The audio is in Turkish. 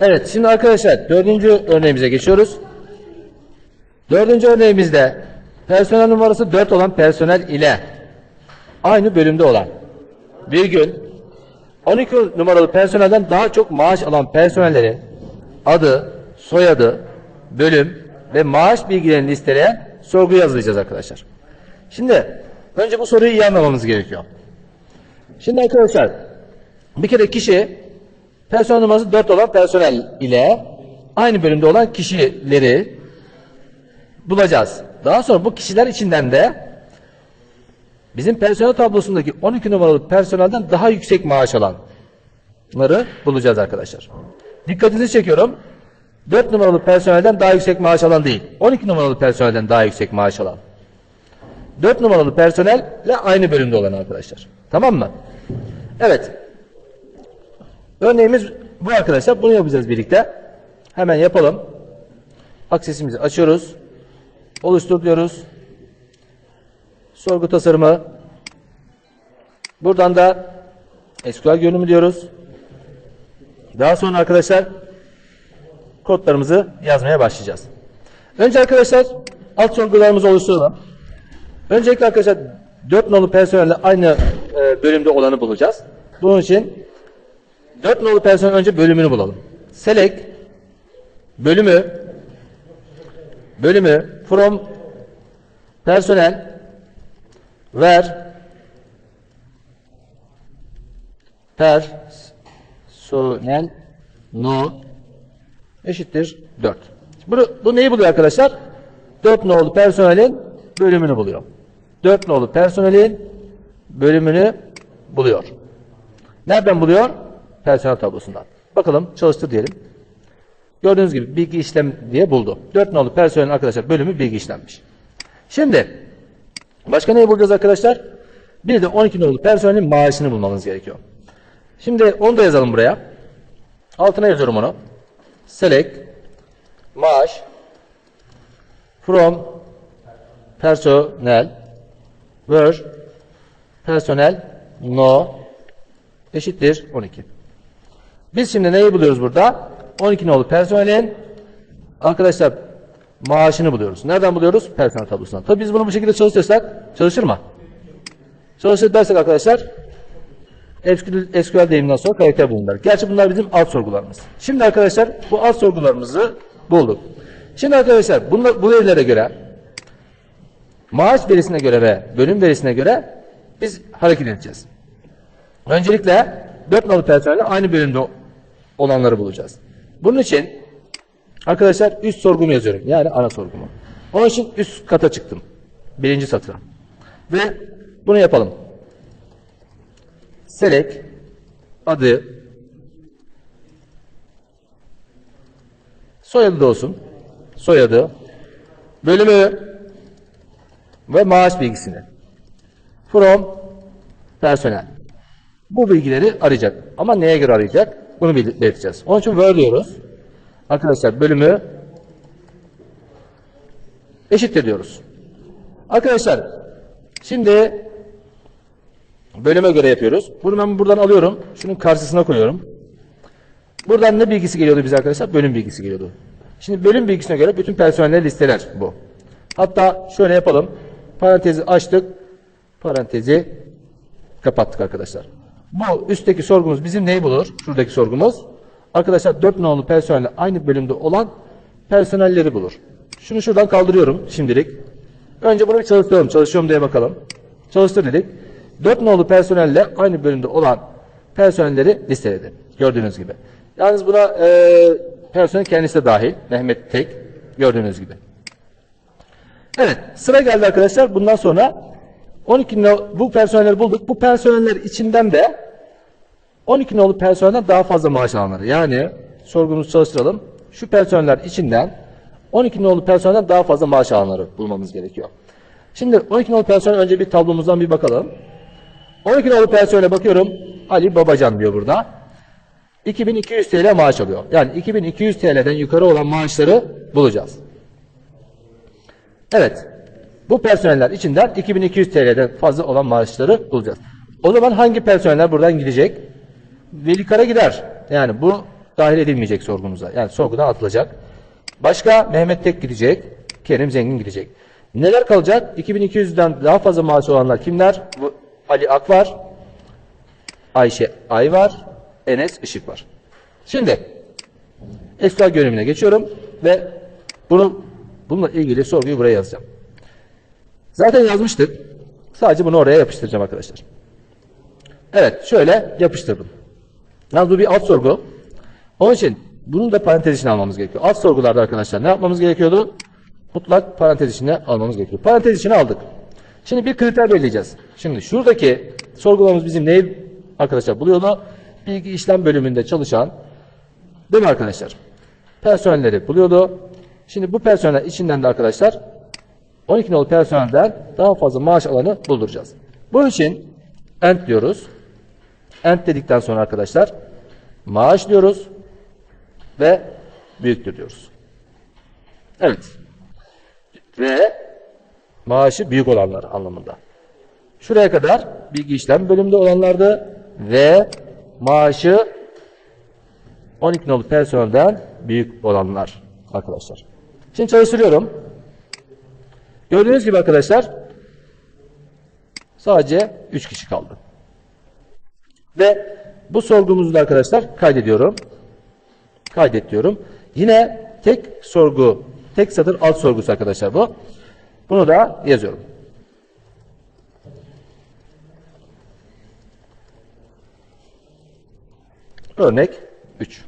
Evet şimdi arkadaşlar dördüncü örneğimize geçiyoruz. Dördüncü örneğimizde personel numarası 4 olan personel ile aynı bölümde olan bir gün 12 numaralı personelden daha çok maaş alan personellerin adı, soyadı, bölüm ve maaş bilgilerini listeleyen sorguyu hazırlayacağız arkadaşlar. Şimdi önce bu soruyu iyi anlamamız gerekiyor. Şimdi arkadaşlar bir kere kişi personel numarası 4 olan personel ile aynı bölümde olan kişileri bulacağız. Daha sonra bu kişiler içinden de bizim personel tablosundaki 12 numaralı personelden daha yüksek maaş alanları bulacağız arkadaşlar. Dikkatinizi çekiyorum. 4 numaralı personelden daha yüksek maaş alan değil. 12 numaralı personelden daha yüksek maaş alan. 4 numaralı personelle aynı bölümde olan arkadaşlar. Tamam mı? Evet. Örneğimiz bu arkadaşlar. Bunu yapacağız birlikte. Hemen yapalım. Aksesimizi açıyoruz. Oluştur diyoruz. Sorgu tasarımı. Buradan da SQL görünümü diyoruz. Daha sonra arkadaşlar kodlarımızı yazmaya başlayacağız. Önce arkadaşlar alt sorgularımızı oluşturalım. Öncelikle arkadaşlar 4 nolu personelle aynı e, bölümde olanı bulacağız. Bunun için 4 nolu personel önce bölümünü bulalım. Select bölümü bölümü from personel ver personel no eşittir 4. Bu, bu neyi buluyor arkadaşlar? 4 nolu personelin bölümünü buluyor. 4 nolu personelin bölümünü buluyor. Nereden buluyor? Personel tablosundan. Bakalım çalıştır diyelim. Gördüğünüz gibi bilgi işlem diye buldu. 4 nolu personelin arkadaşlar bölümü bilgi işlenmiş. Şimdi başka neyi bulacağız arkadaşlar? Bir de 12 nolu personelin maaşını bulmamız gerekiyor. Şimdi onu da yazalım buraya. Altına yazıyorum onu. Select maaş from personel where personel no eşittir 12. Biz şimdi neyi buluyoruz burada? 12 nolu personelin arkadaşlar maaşını buluyoruz. Nereden buluyoruz? Personel tablosundan. Tabii biz bunu bu şekilde çalıştırsak çalışır mı? Çalışır dersek arkadaşlar SQL, SQL deyiminden sonra karakter bulunlar. Gerçi bunlar bizim alt sorgularımız. Şimdi arkadaşlar bu alt sorgularımızı bulduk. Şimdi arkadaşlar bunlar, bu verilere göre maaş verisine göre ve bölüm verisine göre biz hareket edeceğiz. Öncelikle 4 nolu personelle aynı bölümde olanları bulacağız. Bunun için arkadaşlar üst sorgumu yazıyorum. Yani ana sorgumu. Onun için üst kata çıktım. Birinci satıra. Ve bunu yapalım. Select adı soyadı da olsun. Soyadı bölümü ve maaş bilgisini from personel. Bu bilgileri arayacak. Ama neye göre arayacak? Bunu belirteceğiz. Onun için where diyoruz. Arkadaşlar bölümü eşittir diyoruz. Arkadaşlar şimdi bölüme göre yapıyoruz. Bunu ben buradan alıyorum. Şunun karşısına koyuyorum. Buradan ne bilgisi geliyordu bize arkadaşlar? Bölüm bilgisi geliyordu. Şimdi bölüm bilgisine göre bütün personeller listeler bu. Hatta şöyle yapalım. Parantezi açtık. Parantezi kapattık arkadaşlar. Bu üstteki sorgumuz bizim neyi bulur? Şuradaki sorgumuz. Arkadaşlar 4 nolu personelle aynı bölümde olan personelleri bulur. Şunu şuradan kaldırıyorum şimdilik. Önce bunu bir çalıştıralım. Çalışıyorum diye bakalım. Çalıştır dedik. 4 nolu personelle aynı bölümde olan personelleri listeledi. Gördüğünüz gibi. Yalnız buna e, personel kendisi de dahil. Mehmet Tek. Gördüğünüz gibi. Evet. Sıra geldi arkadaşlar. Bundan sonra 12 no, bu personelleri bulduk. Bu personeller içinden de 12 nolu personelden daha fazla maaş alanları. Yani sorgumuzu çalıştıralım. Şu personeller içinden 12 nolu personelden daha fazla maaş alanları bulmamız gerekiyor. Şimdi 12 nolu personel önce bir tablomuzdan bir bakalım. 12 nolu personele bakıyorum. Ali Babacan diyor burada. 2200 TL maaş alıyor. Yani 2200 TL'den yukarı olan maaşları bulacağız. Evet. Bu personeller içinden 2200 TL'den fazla olan maaşları bulacağız. O zaman hangi personeller buradan gidecek? Velikara gider. Yani bu dahil edilmeyecek sorgumuza. Yani sorgudan atılacak. Başka Mehmet Tek gidecek, Kerim Zengin gidecek. Neler kalacak? 2200'den daha fazla maaşı olanlar kimler? Bu Ali Ak var, Ayşe Ay var, Enes Işık var. Şimdi SQL görünümüne geçiyorum ve bunu bununla ilgili sorguyu buraya yazacağım. Zaten yazmıştık. Sadece bunu oraya yapıştıracağım arkadaşlar. Evet, şöyle yapıştırdım. Yalnız bu bir alt sorgu. Onun için bunun da parantez içine almamız gerekiyor. Alt sorgularda arkadaşlar ne yapmamız gerekiyordu? Mutlak parantez içine almamız gerekiyor. Parantez içine aldık. Şimdi bir kriter belirleyeceğiz. Şimdi şuradaki sorgulamamız bizim neyi arkadaşlar buluyordu? Bilgi işlem bölümünde çalışan değil mi arkadaşlar? Personelleri buluyordu. Şimdi bu personel içinden de arkadaşlar 12 nolu personelden daha fazla maaş alanı bulduracağız. Bunun için end diyoruz. End dedikten sonra arkadaşlar maaş diyoruz ve büyüktür diyoruz. Evet. Ve maaşı büyük olanlar anlamında. Şuraya kadar bilgi işlem bölümünde olanlardı ve maaşı 12 nolu personelden büyük olanlar arkadaşlar. Şimdi çalıştırıyorum. Gördüğünüz gibi arkadaşlar sadece 3 kişi kaldı. Ve bu sorgumuzu da arkadaşlar kaydediyorum. Kaydet diyorum. Yine tek sorgu, tek satır alt sorgusu arkadaşlar bu. Bunu da yazıyorum. Örnek 3.